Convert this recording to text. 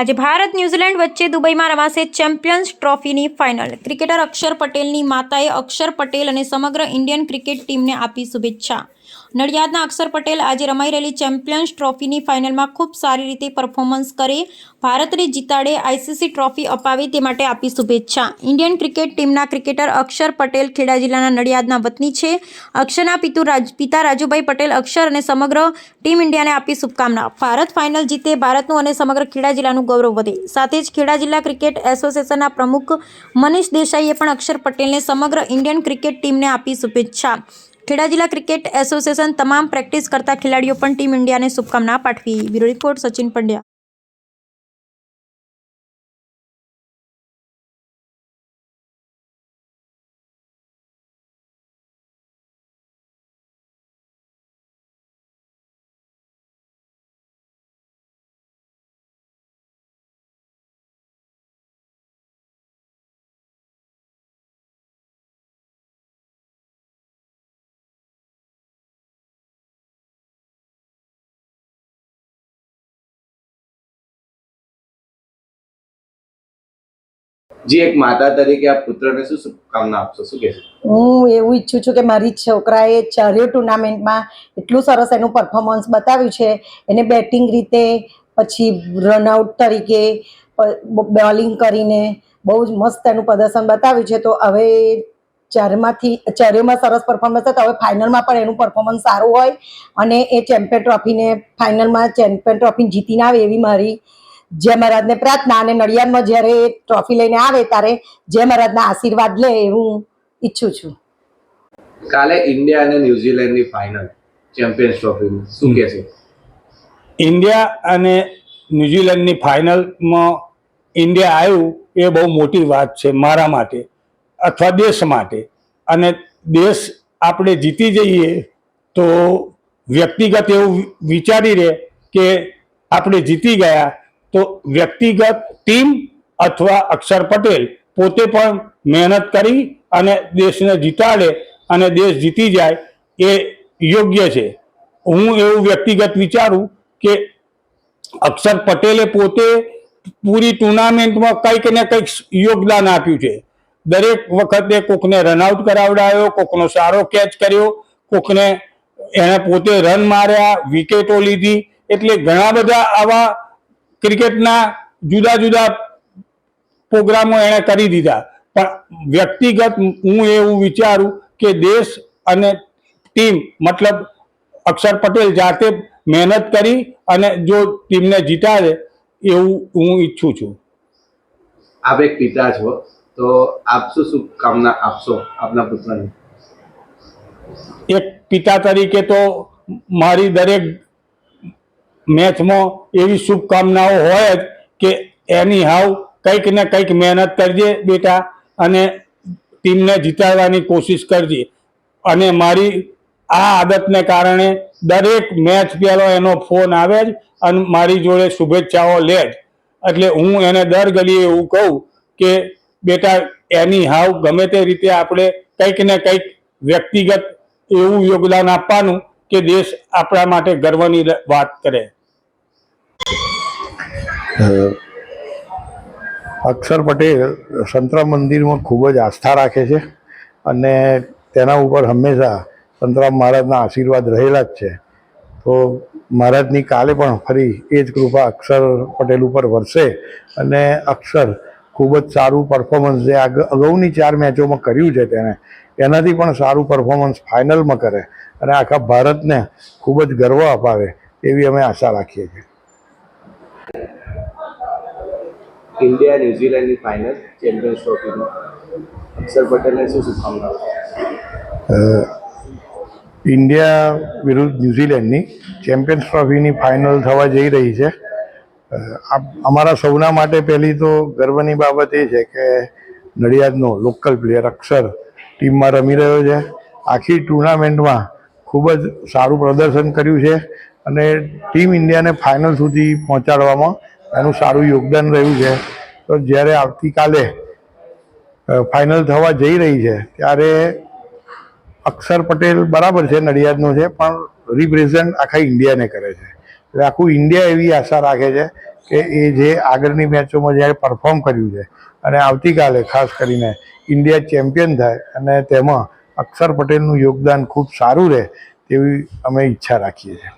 આજે ભારત ન્યૂઝીલેન્ડ વચ્ચે દુબઈમાં રમાશે ચેમ્પિયન્સ ટ્રોફીની ફાઇનલ. ક્રિકેટર અક્ષર પટેલની માતાએ અક્ષર પટેલ અને સમગ્ર ઇન્ડિયન ક્રિકેટ ટીમને આપી શુભેચ્છા. નડિયાદના અક્ષર પટેલ આજે રમાઈ રહેલી ચેમ્પિયન્સ ટ્રોફીની ફાઇનલમાં ખૂબ સારી રીતે પરફોર્મન્સ કરે, ભારતને જીતાડે આઈસીસી ટ્રોફી અપાવે તે માટે આપી શુભેચ્છા. ઇન્ડિયન ક્રિકેટ ટીમના ક્રિકેટર અક્ષર પટેલ ખેડા જિલ્લાના નડિયાદના વતની છે. અક્ષરના પિતુ રાજ, પિતા રાજુભાઈ પટેલ અક્ષર અને સમગ્ર ટીમ ઇન્ડિયાને આપી શુભકામના. ભારત ફાઇનલ જીતે, ભારતનું અને સમગ્ર ખેડા જિલ્લાનું ગૌરવ વધે. સાથે જ ખેડા જિલ્લા ક્રિકેટ એસોસિએશનના પ્રમુખ મનીષ દેસાઈએ પણ અક્ષર પટેલને સમગ્ર ઇન્ડિયન ક્રિકેટ ટીમને આપી શુભેચ્છા. ખેડા જિલ્લા ક્રિકેટ એસોસિએશન તમામ પ્રેક્ટિસ કરતા ખેલાડીઓ પણ ટીમ ઇન્ડિયાને શુભકામના પાઠવી. Bureau report Sachin Pandya. જી, એક માતા તરીકે આ પુત્રને શું શુભકામના આપશો? શું કહેશો? હું એવું ઈચ્છું છું કે મારી છોકરાએ ચાર્યો ટુર્નામેન્ટમાં એટલું સરસ એનું પરફોર્મન્સ બતાવ્યું છે. એને બેટિંગ રીતે, પછી રનઆઉટ તરીકે બોલિંગ કરીને બહુ જ મસ્ત એનું પ્રદર્શન બતાવ્યું છે. તો હવે ચારમાંથી ચારેયમાં સરસ પરફોર્મન્સ હતા હવે ફાઇનલમાં પણ એનું પરફોર્મન્સ સારું હોય. અને એ ચેમ્પિયન ટ્રોફીને ફાઇનલમાં ચેમ્પિયન ટ્રોફી જીતીને આવે એવી મારી જય મહારાજને પ્રાર્થના અને નડિયાદમાં જ્યારે એ ટ્રોફી લઈને આવે ત્યારે જય મહારાજના આશીર્વાદ લે હું ઈચ્છું છું. કાલે ઇન્ડિયા અને ન્યુઝીલેન્ડની ફાઇનલ ચેમ્પિયન્સ ટ્રોફીની શું કહેશો? ઇન્ડિયા અને ન્યુઝીલેન્ડની ફાઇનલમાં ઇન્ડિયા આવ્યું એ બહુ મોટી વાત છે મારા માટે અથવા દેશ માટે. અને દેશ આપણે જીતી જઈએ તો વ્યક્તિગત એવું વિચારી રહે કે આપણે જીતી ગયા તો વ્યક્તિગત ટીમ અથવા અક્ષર પટેલ પોતે પણ મહેનત કરી અને દેશને જીતાડે અને દેશ જીતી જાય એ યોગ્ય છે. હું એવું વ્યક્તિગત વિચારું કે અક્ષર પટેલે પોતે પૂરી ટુર્નામેન્ટમાં કંઈક ને કંઈક યોગદાન આપ્યું છે. દરેક વખતે કોકને રનઆઉટ કરાવડાયો, કોકનો સારો કેચ કર્યો, કોકને એણે પોતે રન માર્યા વિકેટો લીધી, એટલે ઘણા બધા આવા ક્રિકેટના જુદા જુદા પ્રોગ્રામો એણે કરી દીધા. પણ વ્યક્તિગત હું એવું વિચારું કે દેશ અને ટીમ મતલબ અક્ષર પટેલ જાતે મહેનત કરી અને જો ટીમને જીતાડે એવું હું ઈચ્છું છું. આપ એક પિતા છો તો આપ શું શુભકામના આપશો આપના પુત્રને? એક પિતા તરીકે તો મારી દરેક મેચમાં એવી શુભકામનાઓ હોય જ કે એની હાવ કંઈક ને કંઈક મહેનત કરજે બેટા અને ટીમને જીતાડવાની કોશિશ કરજે. અને મારી આ આદતને કારણે દરેક મેચ પહેલો એનો ફોન આવે જ અને મારી જોડે શુભેચ્છાઓ લે જ. એટલે હું એને દર ગલીએ એવું કહું કે બેટા, એની હાવ ગમે તે રીતે આપણે કંઈક ને કંઈક વ્યક્તિગત એવું યોગદાન આપવાનું કે દેશ આપણા માટે ગર્વની વાત કરે. અક્ષર પટેલ સંતરામ મંદિરમાં ખૂબ જ આસ્થા રાખે છે અને તેના ઉપર હંમેશા સંતરામ મહારાજના આશીર્વાદ રહેલા જ છે. તો મહારાજની કાલે પણ ફરી એ જ કૃપા અક્ષર પટેલ ઉપર વરસે અને અક્ષર ખૂબ જ સારું પરફોર્મન્સ જે અગાઉની ચાર મેચોમાં કર્યું છે તેણે, એનાથી પણ સારું પરફોર્મન્સ ફાઇનલમાં કરે અને આખા ભારતને ખૂબ જ ગર્વ અપાવે એવી અમે આશા રાખીએ છીએ. ઇન્ડિયા ન્યુઝીલેન્ડની ફાઇનલ ચેમ્પિયન્સ ટ્રોફીની અક્ષર પટેલને શું શુભકામનાઓ ઇન્ડિયા વિરુદ્ધ ન્યૂઝીલેન્ડની ચેમ્પિયન્સ ટ્રોફીની ફાઇનલ થવા જઈ રહી છે. અમારા સૌના માટે પહેલી તો ગર્વની બાબત એ છે કે નડિયાદનો લોકલ પ્લેયર અક્ષર ટીમમાં રમી રહ્યો છે. આખી ટુર્નામેન્ટમાં ખૂબ જ સારું પ્રદર્શન કર્યું છે અને ટીમ ઇન્ડિયાને ફાઇનલ સુધી પહોંચાડવામાં એનું સારું યોગદાન રહ્યું છે. તો જ્યારે આવતીકાલે ફાઇનલ થવા જઈ રહી છે, ત્યારે અક્ષર પટેલ બરાબર છે, નડિયાદનો છે, પણ રિપ્રેઝન્ટ આખા ઇન્ડિયાને કરે છે. એટલે આખું ઇન્ડિયા એવી આશા રાખે છે કે એ જે આગળની મેચોમાં જ્યારે પરફોર્મ કર્યું છે અને આવતીકાલે ખાસ કરીને ઇન્ડિયા ચેમ્પિયન થાય અને તેમાં અક્ષર પટેલનું યોગદાન ખૂબ સારું રહે તેવી અમે ઈચ્છા રાખીએ છીએ.